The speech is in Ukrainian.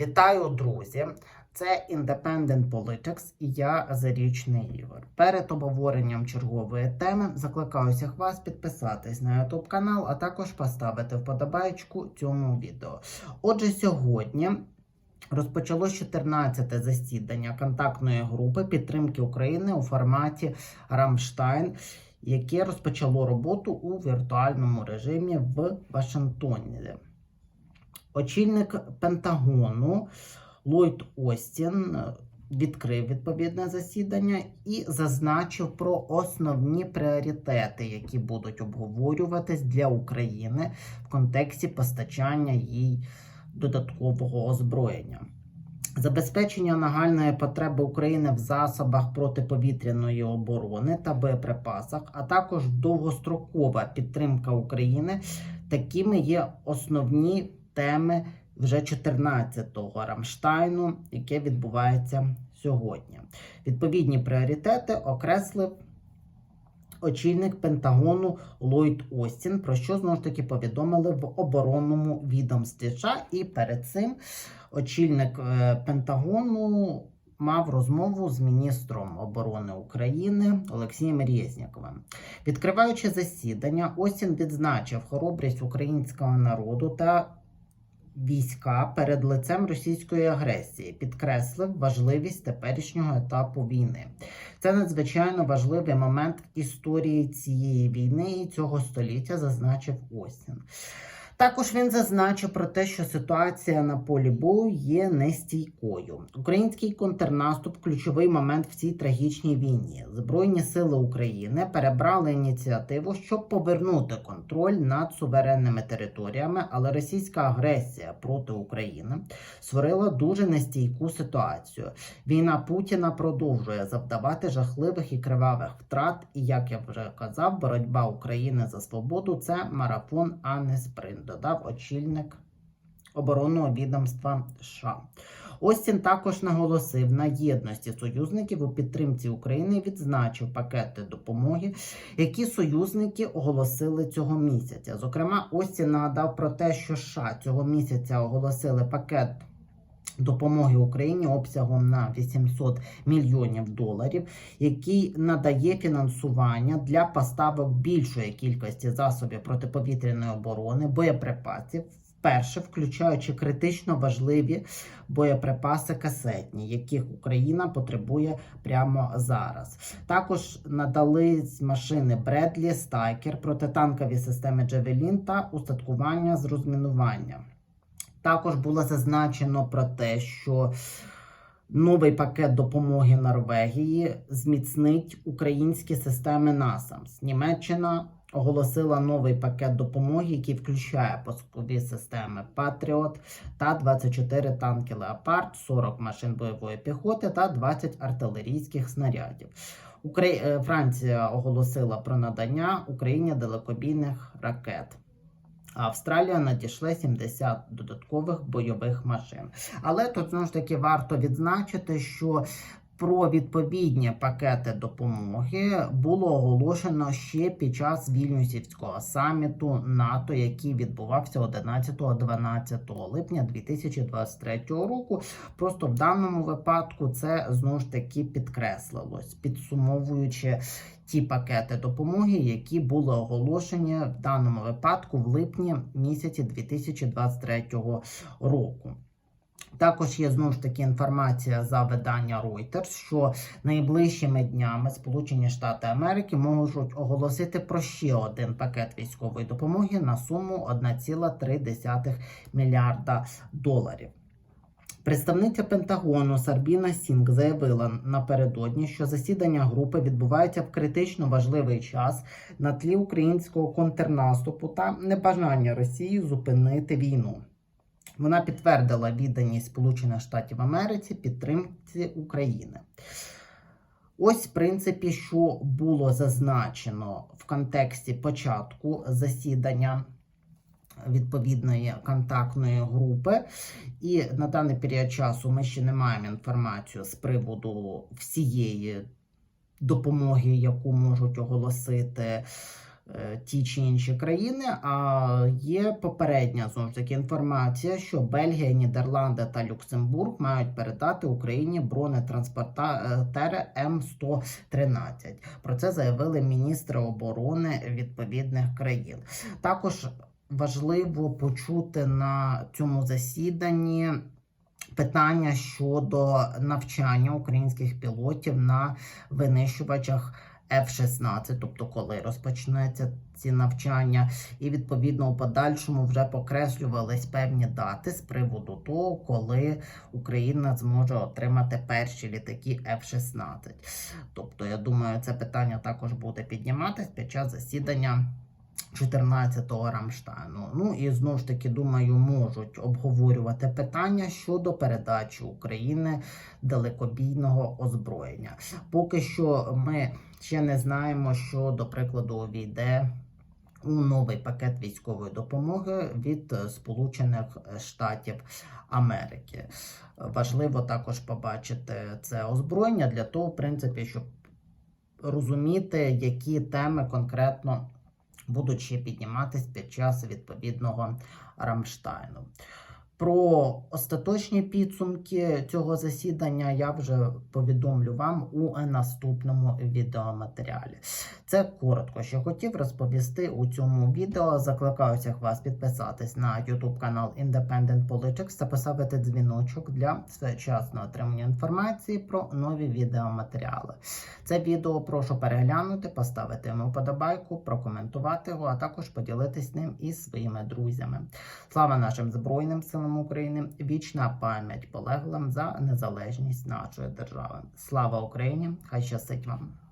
Вітаю, друзі! Це Independent Politics і я Зарічний Ігор. Перед обговоренням чергової теми закликаю всіх вас підписатись на YouTube канал, а також поставити вподобайку цьому відео. Отже, сьогодні розпочалось 14-те засідання контактної групи підтримки України у форматі Рамштайн, яке розпочало роботу у віртуальному режимі в Вашингтоні. Очільник Пентагону Ллойд Остін відкрив відповідне засідання і зазначив про основні пріоритети, які будуть обговорюватись для України в контексті постачання їй додаткового озброєння. Забезпечення нагальної потреби України в засобах протиповітряної оборони та боєприпасах, а також довгострокова підтримка України, такими є основні теми вже 14-го Рамштайну, яке відбувається сьогодні. Відповідні пріоритети окреслив очільник Пентагону Ллойд Остін, про що знову ж таки повідомили в оборонному відомстві США. І перед цим очільник е, Пентагону. Мав розмову з міністром оборони України Олексієм Резніковим. Відкриваючи засідання, Остін відзначив хоробрість українського народу та війська перед лицем російської агресії, підкреслив важливість теперішнього етапу війни. Це надзвичайно важливий момент в історії цієї війни і цього століття, зазначив Остін. Також він зазначив про те, що ситуація на полі бою є нестійкою. Український контрнаступ ключовий момент в цій трагічній війні. Збройні сили України перебрали ініціативу, щоб повернути контроль над суверенними територіями, але російська агресія проти України створила дуже нестійку ситуацію. Війна Путіна продовжує завдавати жахливих і кривавих втрат. І як я вже казав, боротьба України за свободу це марафон, а не спринт додав очільник оборонного відомства США. Остін також наголосив на єдності союзників у підтримці України. Відзначив пакети допомоги, які союзники оголосили цього місяця. Зокрема, Остін нагадав про те, що США цього місяця оголосили пакет. Допомоги Україні обсягом на 800 мільйонів доларів, який надає фінансування для поставок більшої кількості засобів протиповітряної оборони, боєприпасів, вперше включаючи критично важливі боєприпаси касетні, яких Україна потребує прямо зараз. Також надали машини Бредлі, Стайкер, протитанкові системи Джавелін та устаткування з розмінування. Також було зазначено про те, що новий пакет допомоги Норвегії зміцнить українські системи НАСАМС. Німеччина оголосила новий пакет допомоги, який включає пускові системи Патріот та 24 танки Леопард, 40 машин бойової піхоти та 20 артилерійських снарядів. Е, Франція оголосила про надання Україні далекобійних ракет. Австралія надійшла 70 додаткових бойових машин. Але тут знову ж таки варто відзначити, що про відповідні пакети допомоги було оголошено ще під час вільнюсівського саміту НАТО, який відбувався 11-12 липня 2023 року. Просто в даному випадку це знову ж таки підкреслилось, підсумовуючи ті пакети допомоги, які були оголошені в даному випадку в липні місяці 2023 року. Також є знову ж таки інформація за видання Reuters, що найближчими днями Сполучені Штати Америки можуть оголосити про ще один пакет військової допомоги на суму 1,3 мільярда доларів. Представниця Пентагону Сарбіна Сінг заявила напередодні, що засідання групи відбувається в критично важливий час на тлі українського контрнаступу та небажання Росії зупинити війну. Вона підтвердила відданість Сполучених Штатів Америці підтримці України. Ось, в принципі, що було зазначено в контексті початку засідання відповідної контактної групи. І на даний період часу ми ще не маємо інформацію з приводу всієї допомоги, яку можуть оголосити ті чи інші країни. А є попередня знову ж таки інформація, що Бельгія, Нідерланди та Люксембург мають передати Україні бронетранспортери М113. Про це заявили міністри оборони відповідних країн. Також важливо почути на цьому засіданні. Питання щодо навчання українських пілотів на винищувачах F-16, тобто коли розпочнеться ці навчання, і відповідно у подальшому вже покреслювались певні дати з приводу того, коли Україна зможе отримати перші літаки F-16. Тобто, я думаю, це питання також буде підніматись під час засідання. 14-го Рамштайну. Ну і знову ж таки, думаю, можуть обговорювати питання щодо передачі України далекобійного озброєння. Поки що ми ще не знаємо, що, до прикладу, увійде у новий пакет військової допомоги від Сполучених Штатів Америки. Важливо також побачити це озброєння для того, в принципі, щоб розуміти, які теми конкретно будуть ще підніматись під час відповідного Рамштайну. Про остаточні підсумки цього засідання я вже повідомлю вам у наступному відеоматеріалі. Це коротко, що хотів розповісти у цьому відео. Закликаю всіх вас підписатись на YouTube канал Independent Politics та поставити дзвіночок для своєчасного отримання інформації про нові відеоматеріали. Це відео прошу переглянути, поставити йому вподобайку, прокоментувати його, а також поділитись ним із своїми друзями. Слава нашим Збройним силам України! Вічна пам'ять полеглим за незалежність нашої держави. Слава Україні! Хай щастить вам!